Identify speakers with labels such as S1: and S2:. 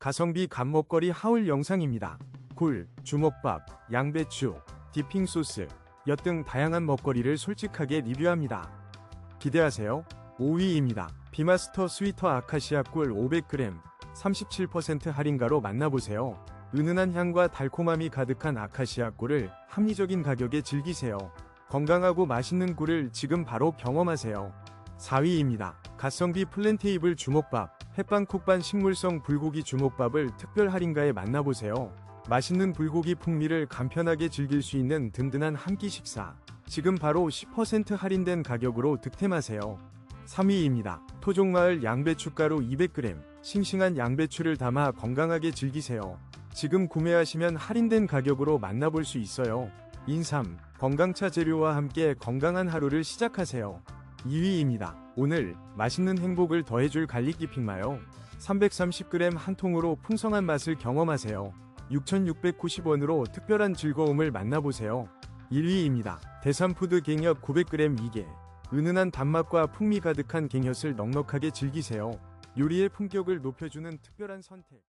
S1: 가성비 간먹거리 하울 영상입니다. 굴, 주먹밥, 양배추, 디핑 소스, 엿 등 다양한 먹거리를 솔직하게 리뷰합니다. 기대하세요. 5위입니다. 비마스터 스위터 아카시아 꿀 500g 37% 할인가로 만나보세요. 은은한 향과 달콤함이 가득한 아카시아 꿀을 합리적인 가격에 즐기세요. 건강하고 맛있는 꿀을 지금 바로 경험하세요. 4위입니다. 가성비 플랜테이블 주먹밥, 햇반 쿡반 식물성 불고기 주먹밥을 특별 할인가에 만나보세요. 맛있는 불고기 풍미를 간편하게 즐길 수 있는 든든한 한 끼 식사. 지금 바로 10% 할인된 가격으로 득템하세요. 3위입니다. 토종마을 양배추가루 200g, 싱싱한 양배추를 담아 건강하게 즐기세요. 지금 구매하시면 할인된 가격으로 만나볼 수 있어요. 인삼, 건강차 재료와 함께 건강한 하루를 시작하세요. 2위입니다. 오늘 맛있는 행복을 더해줄 갈릭 디핑 마요. 330g 한 통으로 풍성한 맛을 경험하세요. 6,690원으로 특별한 즐거움을 만나보세요. 1위입니다. 대삼푸드 갱엿 900g 2개. 은은한 단맛과 풍미 가득한 갱엿을 넉넉하게 즐기세요. 요리의 품격을 높여주는 특별한 선택.